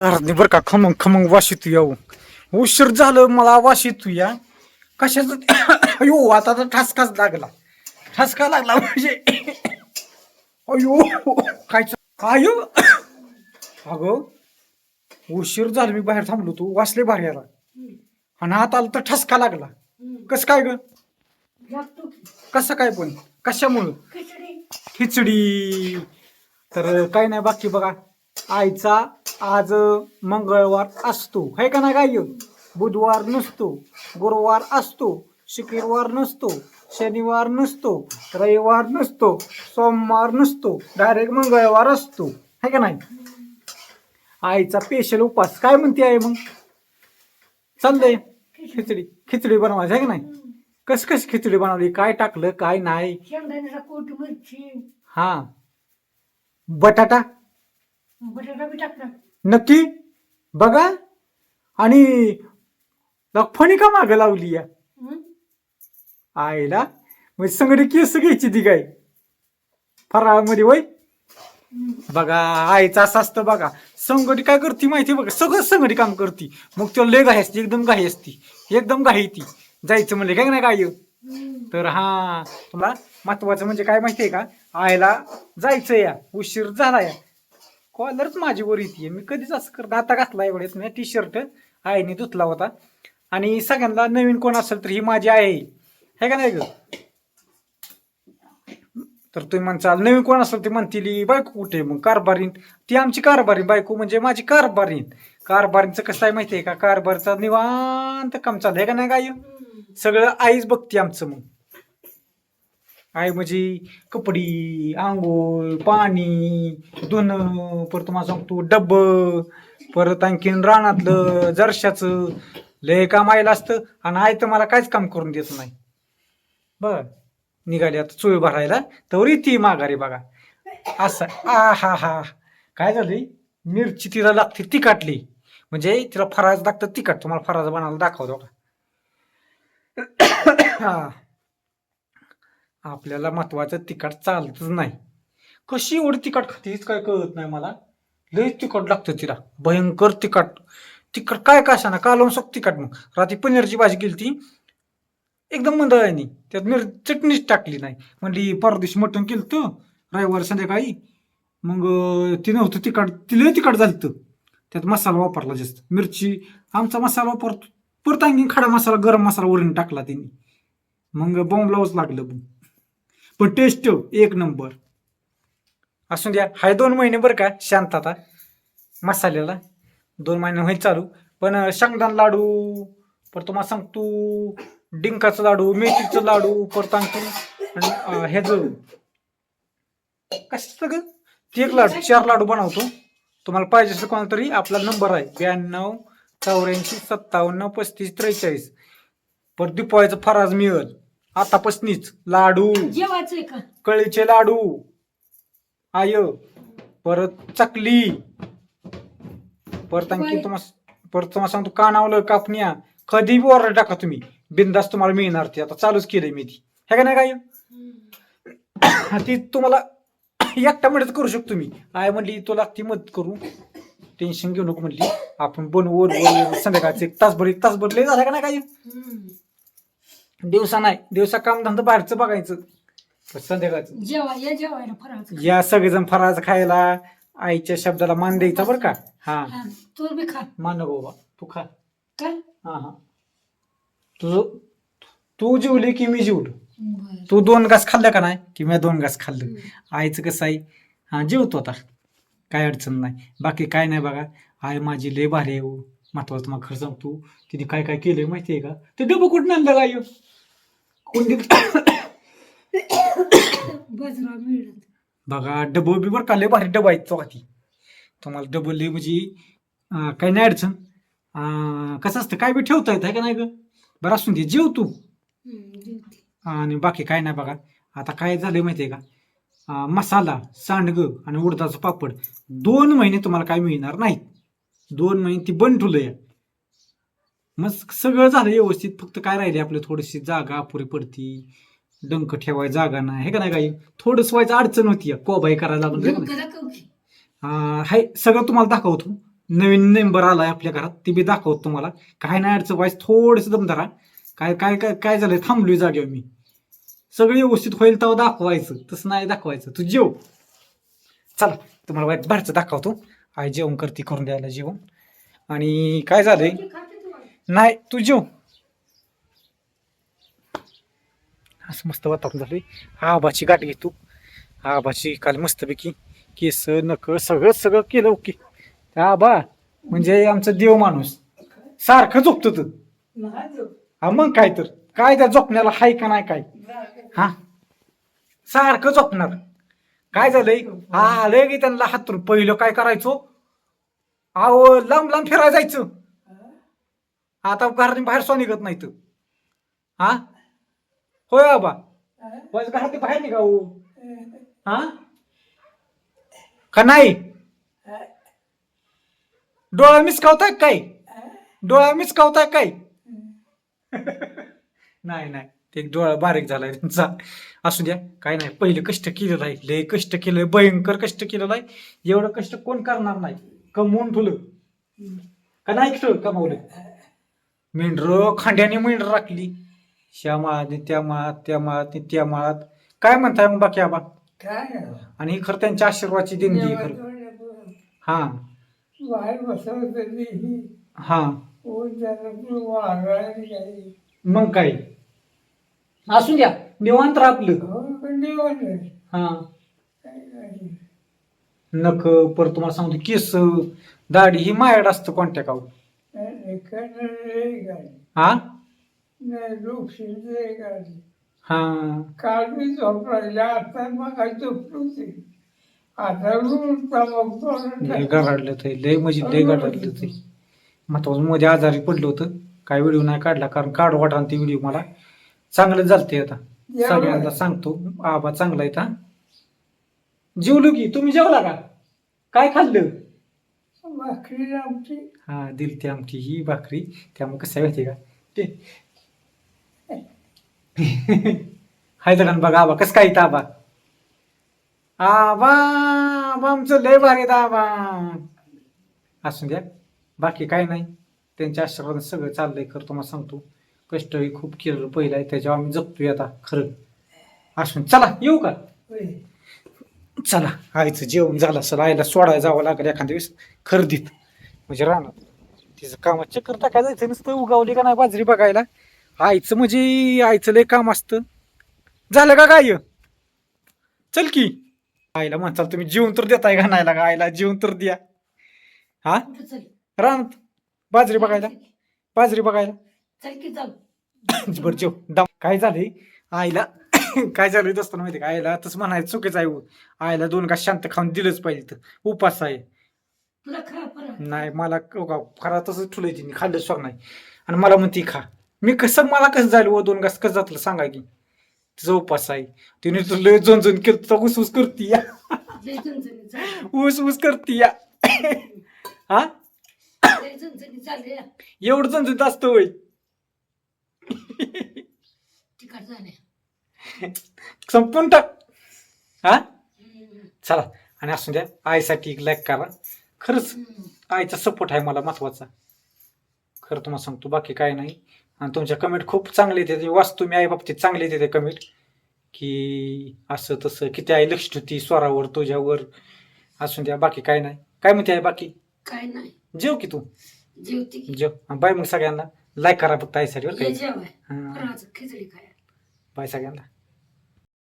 घरात बरं का खमंग खमंग वास येतो येऊ. उशीर झालं मला वास येतो या. कशाच अयो आता तर ठसकाच लागला. ठसका लागला म्हणजे. अयो काय काय अगं उशीर झालं मी बाहेर थांबलो तू वाचले बाहेर याला आणि आता आला तर ठसका लागला. कसं काय ग? कसं काय पण? कशामुळं? खिचडी. तर काय नाही बाकी बघा. आईचा आज मंगळवार असतो. है का नाही काय बुधवार नसतो गुरुवार असतो शुक्रवार नसतो शनिवार नसतो रविवार नसतो सोमवार नसतो डायरेक्ट मंगळवार असतो. है का नाही? आईचा स्पेशल उपास काय म्हणते आहे मग? चाललंय खिचडी खिचडी बनवायची आहे का नाही? कस कस खिचडी बनवली? काय टाकलं काय नाही? हा. बटाटा? बटाटा बी टाकला नक्की बघा. आणि लफणी का माग लावली या? आईला. म्हणजे सगळी केस घ्यायची ती काय? फराळामध्ये वय. बघा आईचं असं असतं बघा. संगडी काय करते माहिती बघा? सगळं संगडी काम करते. मग तो लय घाई असते एकदम घाई असती. एकदम घाई ती. जायचं म्हणले काय नाही काय. तर हा तुला महत्वाचं म्हणजे काय माहितीये का? आईला जायचं या. उशीर झाला या. कॉलरच माझी वर येते मी कधीच असं करत आता घातला एवढेच मी टी शर्ट आईने धुतला होता. आणि सगळ्यांना नवीन कोण असेल तर ही माझी आई. आहे है का नाही ग? तर तुम्ही म्हणसाल नवीन कोण असेल ते म्हणतील बायको कुठे? मग कारभारीन. ती आमची कारभारीन बायको म्हणजे माझी कारभारीन. कारभारींचं कसं आहे माहितीये का? कारभारचा निवांत काम चालू आहे का नाही काय सगळं आईच बघते आमचं मग. आहे म्हणजे कपडी आंघोळ पाणी धुणं परत तुम्हाला सांगतो डब्ब परत आणखीन रानातलं जरशाचं लय काम आईला असतं आणि आई तर मला काहीच काम करून देत नाही. बर निघाली आता चोळी भरायला तर ती माघारी बघा. असं आ हा हा. काय झालंय मिरची तिला लागते तिखटली म्हणजे तिला फराज लागतं तिखट तुम्हाला फराज बनायला दाखवतो का हा. आपल्याला महत्वाचं तिखट चालतच नाही. कशी एवढी तिखट खाते हेच काय कळत नाही मला. लई तिखट लागतं तिला. भयंकर तिखट. तिखट काय का लावून कालवून तिखट मग. रात्री पनीरची भाजी केली ती एकदम मंदळानी. त्यात मिर चटणीच टाकली नाही. म्हणली परदेशी मटण केलं तर रविवार संध्याकाळी. मग ती नव्हतं तिखट. ती तिखट झालं त्यात मसाला वापरला जास्त. मिरची आमचा मसाला वापरतो परत आणखी खडा मसाला गरम मसाला वरून टाकला त्यांनी मग बॉम्बलावच लागलं. मग पण टेस्ट एक नंबर असून द्या हाय दोन महिने बरं का शांतता मसाल्याला दोन महिने होईल चालू. पण शेंगदाण लाडू परत तुम्हाला सांगतो डिंकाचं लाडू मेथीचं लाडू परत आणखी आणि अं, कसं सगळं ते एक लाडू चार लाडू बनवतो. तुम्हाला पाहिजे असेल कोणाला तरी आपला नंबर आहे. ब्याण्णव चौऱ्याऐंशी सत्तावन्न पस्तीस त्रेचाळीस. परत दिपाळीचं फराज मिळेल. आतापासनीच. लाडू. जेवायचंय का? कळीचे लाडू. आय परत चकली. परत आणखी. तुम्हाला परत तुम्हाला सांगतो कानावलं कापण्या. कधी बी ऑर्डर टाका तुम्ही. बिंदास तुम्हाला मिळणार ती. आता चालूच केलंय मी ती. हे का नाही काय. ती तुम्हाला एकटा मदत करू शकतो मी. आय म्हणली तुला ती मदत करू. टेन्शन घेऊ नको म्हणली. आपण बनवू संध्याकाळचे एक तासभर एक तासभर लय झालं का नाही काय. दिवसा नाही दिवसा काम धंदा बाहेरचं बघायचं. पण संध्याकाळचं. जेवा या जेवायला फराळाचं या सगळेजण फराळाचं खायला आईच्या शब्दाला मान द्यायचा बरं का? हा. हा, तू बी खा. मान नको बाबा तू खा. हा हा. तुझ तू जेवली की मी जेवलो? बरं. तू दोन घास खाल्लं का नाही? की मी दोन घास खाल्लं? आईचं कसं आहे? हा जेवतो आता. काय अडचण नाही. बाकी काय नाही बघा. आई माझी लय भारी आहे हो. महत्वाचं तुम्हाला खरं सांगतो तिने काय काय केलंय माहिती आहे का? ते डबं कुठून आणलं काय कोण दिलं? बजरा मिळत. बघा डबं बी बरं का लय भारी डबं आहेत ती. तुम्हाला डबल लय म्हणजे काही नाही अडचण. कसं असतं काय बी ठेवता येत आहे का नाही ग? बरं असून दे जेव तू. जेवते. आणि बाकी काय नाही बघा. आता काय झालंय माहिती आहे का मसाला सांडगं आणि उडदाचं पापड दोन महिने तुम्हाला काय मिळणार नाहीत. दोन महिने ती बंद ठुलंय मग सगळं झालं व्यवस्थित फक्त काय राहिले आपलं थोडीशी जागा अपुरी पडती. डंक ठेवाय जागा नाही हे का नाही काही? थोडंच व्हायचं अडचण होती कोबाई करायला. अं, हाय सगळं तुम्हाला दाखवतो. नवीन मेंबर आलाय आपल्या घरात ती बी दाखवतो तुम्हाला. काय नाही अडचण व्हायचं थोडस दम धरा. काय काय काय काय झालंय? थांबलोय जागेवर मी. सगळं व्यवस्थित होईल तेव्हा दाखवायचं तसं नाही दाखवायचं. तू जेव. चला तुम्हाला वाईट बाहेरचं दाखवतो. आई जेवण करते करून द्यायला जेवण. आणि काय झालंय? नाही तू जेव. असं मस्त वातावरण झालंय. आबाची गाठ घे तू. आबाची काल मस्तपैकी केस नक सगळं सगळं केलं ओके. त्या आबा म्हणजे आमचं देव माणूस. सारखं झोपतो तू. हा मग काय तर. काय त्या झोपण्याला हाय का नाही काय? हा? सारखं झोपणार. काय झालंय? हा आलंय की त्यांना हात पहिलं काय करायचो? अहो लांब लांब फिरायला जायचं. आता घरातून बाहेर सो निघत नाही तर हा? होय बाबा बस घरात बाहेर निघाऊ हो. हा. का नाही? डोळा मिसकावताय काय? डोळा मिसकावताय काय? नाही नाही. ते एक डोळा बारीक झालाय त्यांचा. असू द्या काय नाही पहिले कष्ट केलेलं आहे. लय कष्ट केलंय भयंकर कष्ट केलेलं आहे. एवढं कष्ट कोण करणार नाही. कमवून ठेवलं. का नाही कमवलं? मेंढर खांड्याने मेंढर राखली. ह्या माळात त्या माळात त्या माळात त्या माळात. काय म्हणताय मग बाकी आबा? काय आणि ही खरं त्यांच्या आशीर्वादची देणगी आहे खरं. हा. बाहेर बसवत ही. हा. मग काय? असू द्या निवांत राहलं हो पण निवडलं हा. काय नाही. नख परत तुम्हाला सांगतो केस दाढी ही माझ्याकडे असतं कोणत्या काऊ नाही, करणारे गाडी. हा? नाही हा. काल मी झोपला आता मग काय झोपलो ते आता लय गराडलं ते लय म्हणजे लय गराडलं ते. महत्वाचं मध्ये आजारी पडलं होतं. काय व्हिडिओ नाही काढला कारण काढू वाटा ते व्हिडिओ मला. चांगलं झालते आता. सगळ्यांना सांगतो. आबा चांगला आहे हा. जेवलो की तुम्ही जेवला का? काय खाल्लं? भाकरी आमची हा दिली ती आमची ही भाकरी. त्यामुळे कसं माहिती का? ते हाय तर बघा आबा कसं काय आबा? आबा आबा आमचं लय भारी आबा. असू द्या. बाकी काय नाही. त्यांच्या आशीर्वादाने सगळं चाललंय खरं तुम्हाला सांगतो. कष्टही खूप केलं पहिलं आहे त्याच्यावर आम्ही जगतोय आता खरं. असून चला येऊ का. चला आईचं जेवण झालं असेल आईला सोडायला जावं लागेल एखाद्या दिवस खरेदीत. म्हणजे राहणार तिचं कामात चक्कर टाकायला जायचं नुसतं उगावली का नाही बाजरी बघायला? आईचं म्हणजे आईचं लय काम असतं. झालं का काय चल की. आईला म्हणताल तुम्ही जेवण तर देताय का नाही लागा? आईला जेवण तर द्या. हा? राहणार बाजरी बघायला. बाजरी बघायला. चल की जाऊ. बरं जेव. दम. काय झालंय? आईला काय झालंय असताना माहिती का? आईला तसं म्हणायचं चुकीचं आहे हो. आईला दोन का शांत खाऊन दिलंच पाहिजे तर उपास आहे. तुला खा परत. नाही मला क- का खरा तसंच ठुलंय तिने. खाल्लं स्वाग नाही. आणि मला म्हणती खा. मी कसं मला कसं झालं व दोन घास कसं जातलं सांगा की? तिचा उपास आहे. तिने तर लय झणझण केलं तर ऊस ऊस करती या. लय झणझणी चालले ऊस ऊस करती या. हा? लय झणझणी चालले एवढं झणझणीत असतं वय झाले संपून टाक. हा. चला आणि असू द्या आईसाठी एक लाईक करा. खरंच. आईचा सपोर्ट आहे मला महत्त्वाचा. खरं तुम्हाला सांगतो बाकी काय नाही. आणि तुमच्या कमेंट खूप चांगले येते. वाचतो मी आई बाबतीत चांगले येते कमेंट की असं तसं किती आई लक्ष ठेवती स्वरावर तुझ्यावर. असू द्या बाकी काय नाही. काय म्हणते आहे बाकी? काय नाही. जेव की तू. जेवती जेव. बाय मग सगळ्यांना. लाईक करा फक्त आईसाठी बरं खिचडी बाय सगळ्यांना